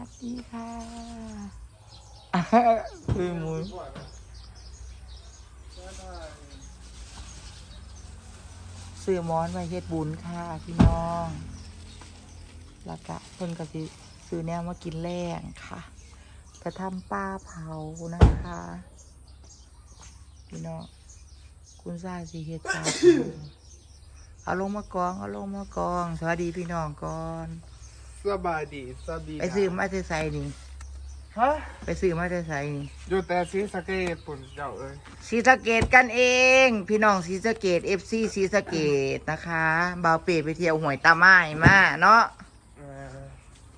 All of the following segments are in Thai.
วัสดีค่ะคือหมูซื้อหมอนมาเฮ็ดบุญค่ะพี่น้อง แล้วก็เพิ่นก็สิซื้อแนวมากินแรงค่ะกระทำปลาเผานะคะ พี่น้องคุณซ่าสิเฮ็ดปลาเผาเอาลงมากอง เอาลงมากอง สวัสดีพี่น้องก่อน สบายดีสบายดีไปซื้อมาจะใส่นี่ ฮะไปซื้อมาจะใส่นี่อยู่แต่ซีสะเกตปุ่นเจ้าเอ้ยสีสะเกตกันเอง พี่น้องสีสะเกตเอฟซีสีสะเกตนะคะบ่าวเปไปเที่ยวห่วยตาไม้มาเนาะเอ่อ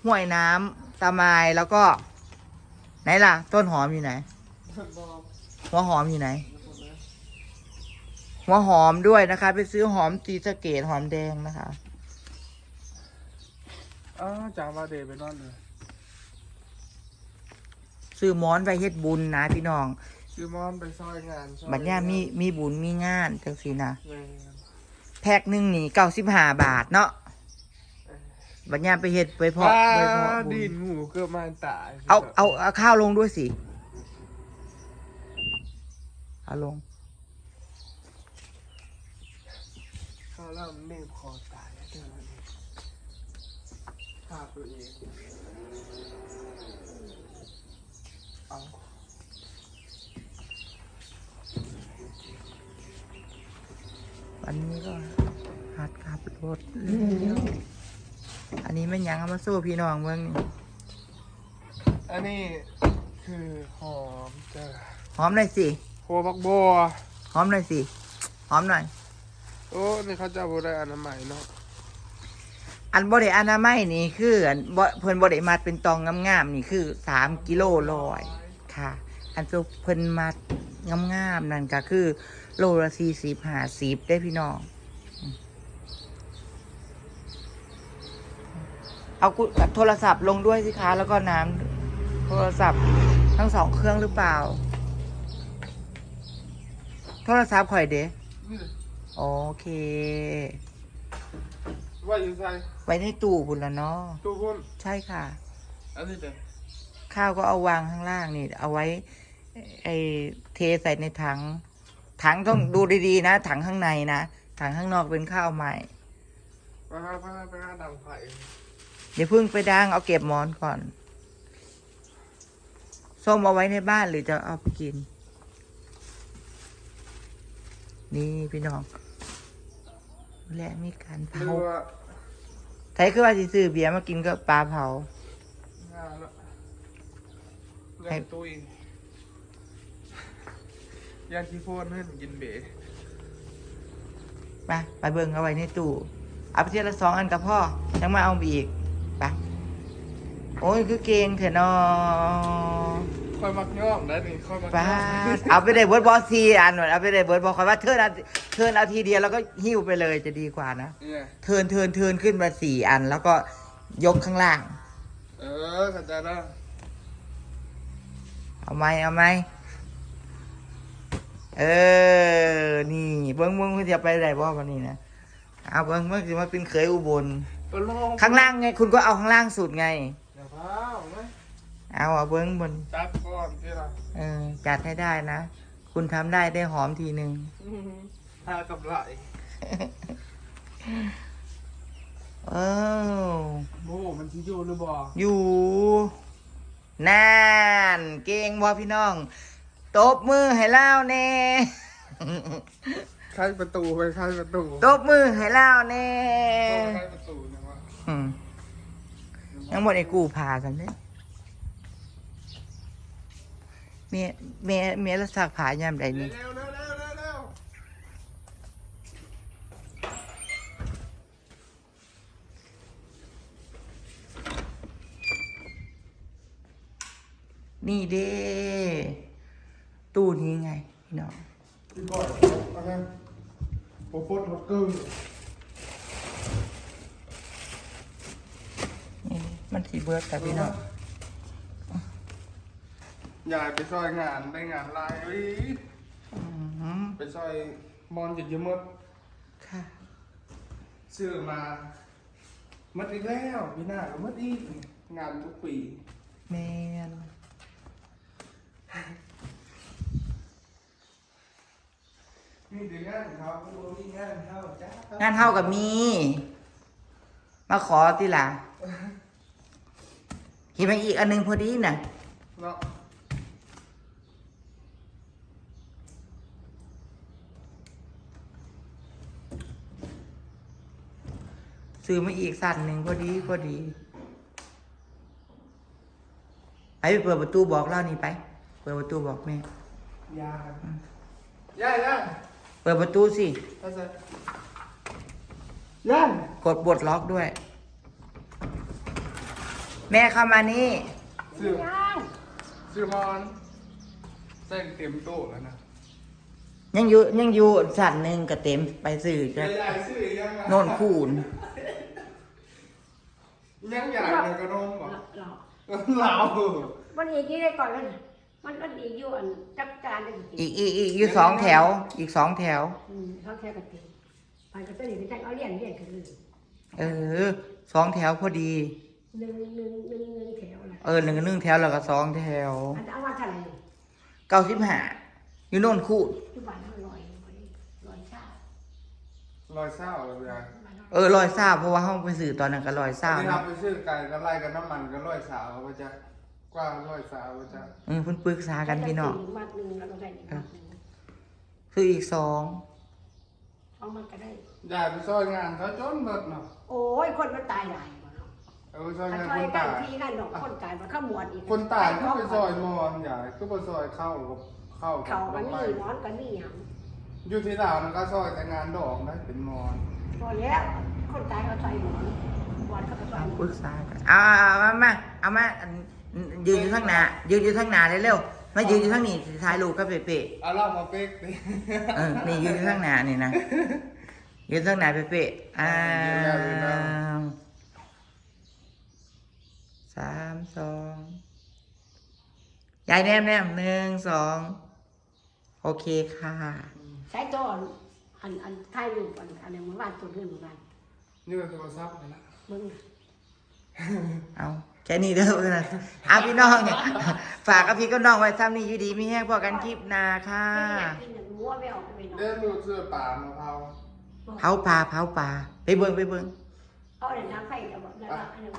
ห่วยน้ำตาไม้แล้วก็ ไหนล่ะ ต้นหอมอยู่ไหน บอกหัวหอมอยู่ไหน หัวหอมด้วยนะคะ ไปซื้อหอมสีสะเกตหอมแดงนะคะ อ้าวจามาเดย์ไปนอนเลยซื้อหมอนไปเฮ็ดบุญนะพี่น้อง ซื้อมอนไปซอยงานซอยบัดเนี้ยมีมีบุญมีงานจังสีนะแม่งแพ็คหนึ่งนี่เก้าสิบห้าบาทเนาะบัดเนี้ยไปเฮ็ดไปเพาะอ่าไปเพาะบุดิญนงูเกือบมาตายเอาเอาเอาข้าวลงด้วยสิเอาลงข้าวเล่ามันเน่คอตายเท่านั้นเอง ฆ่าตัวเองเอาวันนี้ก็หัดขับรถเร็วอันนี้ไม่นหยังเอามาสู้พี่น้องเมืองนี่อันนี้คือหอมเจ้าหอมหน่อยสิหัวบักบัวหอมหน่อยสิหอมหน่อย โอ้ นี่เขาจะบได้อนามัยเนาะ อันบริอนามัยนี่คืออันบ่เพิ่นบริมัดเป็นตองงามๆนี่คือสามกิโลลอยค่ะ อันตัวเพิ่นมัดงามๆนั่นก็คือ โลละสี่สิบห้าสิบได้พี่น้อง เอากุโทรศัพท์ลงด้วยสิคะแล้วก็น้ำโทรศัพท์ทั้งสองเครื่องหรือเปล่า โทรศัพท์ข่อยเด้นี่โอเค ว่าอยู่ใส่ไว้ในตู้บุญละเนาะตู้พุ่นใช่ค่ะ อันนี้เด็กข้าวก็เอาวางข้างล่างนี่ เอาไว้ ไอเทใส่ในถัง ถังต้องดูดีๆนะ ถังข้างในนะถังข้างนอกเป็นข้าวใหม่ไปหาไปหาไปหาดังไฟเดี๋ยวเพึ่งไปดังเอาเก็บหมอนก่อนส้มเอาไว้ในบ้านหรือจะเอาไปกิน นี่พี่น้อง และมีการหรือเผาว่าใช้คือว่าสิซื้อเบียร์มากินก็ปลาเผางานละเล่นตุ้ยยาคีโฟนให้กินเบ๋ไปไปเบิ่งเอาไว้ในตู้เอาไปเทียละสองอันกับพ่อยังมาเอาอีกไปโอ้ยคือเก่งเถอะเนอ ค่อยมักย่อมได้นี่ค่อยมักป้าย่อดมเอาไปได้เบิร์ดบอสซีอันหน่อยเอาไปได้เบิร์ดบอสคอยว่าเทิร์นเอาเทิร์นเอาทีเดียวแล้วก็หิ้วไปเลยจะดีกว่านะ เนี่ยเทิร์นเทิร์นเทิร์นขึ้นมาสี่อัน แล้วก็ยกข้างล่าง เออเข้าใจแล้วเอาไหมเอาไหมเออ นี่เบิ้งเบิ้งเพื่อจะไปได้บ่วันนี้นะเอาเบิ้งเบิ้งสิมาเป็นเคยอุบลไปลองข้างล่างไง คุณก็เอาข้างล่างสุดไงอย่าพาไหม เอาเอาเบิ้งบนจับก่อนที่เราเออจัดให้ได้นะ คุณทำได้ได้หอมทีหนึ่งพากับไหลเออโอ้มันที่อยู่หรือบ่อยู่นานเก่งบ่พี่น้อง ตบมือให้เล่าแน่ใครประตูไปใครประตูตบมือให้เล่าแน่ใครประตูนะวะอืมยังหมดไอ้กูพาสันเด้ เมียเมียเมียละสักผายามใดเร็นี่วเร็วเร็วเร็วเร็วเร็วนี่เด้ตู้นี้ไงพี่น้องพี่บอยเอาไงโอ้โหรถกึ่งนี่มันสีเบิร์ดแต่พี่น้อง ยายไปซอยงานได้งานลายเอ้ยอืมไปซอยมอนหยุดเยอะมดค่ะซื้อมามัดอีกแล้วพี่หน้าก็มัดอีกงานทุกปีแมนมีแต่งานของเขาเขาบอกมีงานเขาจ้างานเท่ากับมี มาขอติล่ะเห็นไหมอีกอันหนึงพอดีน่ะเนาะ ซื้อมาอีกสั่นหนึ่งพอดีพอดีไปไปเปิดประตูบอกเล่านี่ไป เปิดประตูบอกแม่ยาย่าย่าเปิดประตูสิภาษาย่ากดบดล็อกด้วย แม่เข้ามานี่ซื้อซื้อมอนเส้นเต็มโต๊ะแล้วนะยังอยู่ยังอยู่สั่นหนึ่งกับเต็มไปสื่อจะใหญ่ๆซื้อยังไงโนนคูน ยังใหญ่เลยกระนมเหรอเราเหลาวันนี้ที่ได้ก่อนแล้วนะมันมันอีกอยู่อันจักการได้จริงอีกอีกอีกอยู่สองแถว อีกสองแถวอืมเขาแค่กระติไปก็ต้องหนีไปจังเอาเลี้ยงเลี้ยงกันเลยเออสองแถวพอดี หนึ่งหนึ่งหนึ่งหนึ่งแถวนะเออหนึ่งกับหนึ่งแถวแล้วก็สองแถวอันจะเอาว่าเท่าไหร่เก้าสิบห้าอยู่โน่นคูนที่บ้านเราลอยลอยชาลอยเศร้าเลยยายบ้าน เราเออลอยซ่าเพราะว่าห้องไปสื่อตอนนั้นก็ลอยซ่าที่เราเนาะไปซื้อไก่ก็ไล่กันน้ำมันก็ร้อยสาวก็จะกว้างร้อยสาวก็จะเออเพิ่นปรึกษากันพี่น้องมัดหนึ่งแล้วก็ได้อีกมัดหนึ่งคืออีกสองเอามันก็ได้ ยายไปซอยงานเขาจนหมดเนาะโอ้ยคนมันตายหลายหมดเนาะเอาไปซอยถ้างานซอคยนกันตายพี่กันเนาะคนตายมันข้ามหมวดอีกคนตายก็ไปซอยมอนยายก็ไปซอยเข้ากับเข้ากัเขาบมันไปมีหมอนกันมีหยังอยู่ที่ลาวนั่นก็ซอยแต่งานดอกได้เป็นมอน พอแล้วคนตายเขาใส่หมอนหมอนเขาก็ใส่ปรึกษากันเอาเอาเอามาเอามาอันยืนอยู่ข้างหน้ายืนอยู่ข้างหน้าเร็วๆมายืนอยู่ข้างนี้ถ่ายรูปกับเป๊ะเอาเล่ามาเป๊กดิๆเออนี่ยืนอยู่ข้างหน้านี่นะยืนข้างหน้าเป๊ะๆอ้าวสามสองยายแนมแนมหนึ่งสองโอเคค่ะใช้ตัว อันอันถ่ายรูปอันอันนี้มันวาดตัวเรื่องเหมือนกันนี่ก็โทรศัพท์นี่นะมึงเอาแค่นี้เด้อเพื่อนเอาพี่น้องเนี่ยฝากกับพี่ก็น้องไว้ทำนี่อยู่ดีมีแห้งพอกันคลิปหนาค่ะกินหนึ่งมัวไม่ออกไปนอเดินนดูเสื้อป่ามะพร้าวเผาปลาเผาปลาไปเบิ่งไปเบิ่งเอาอะไรน้ำไฟจะบอกได้ว่าอันนี้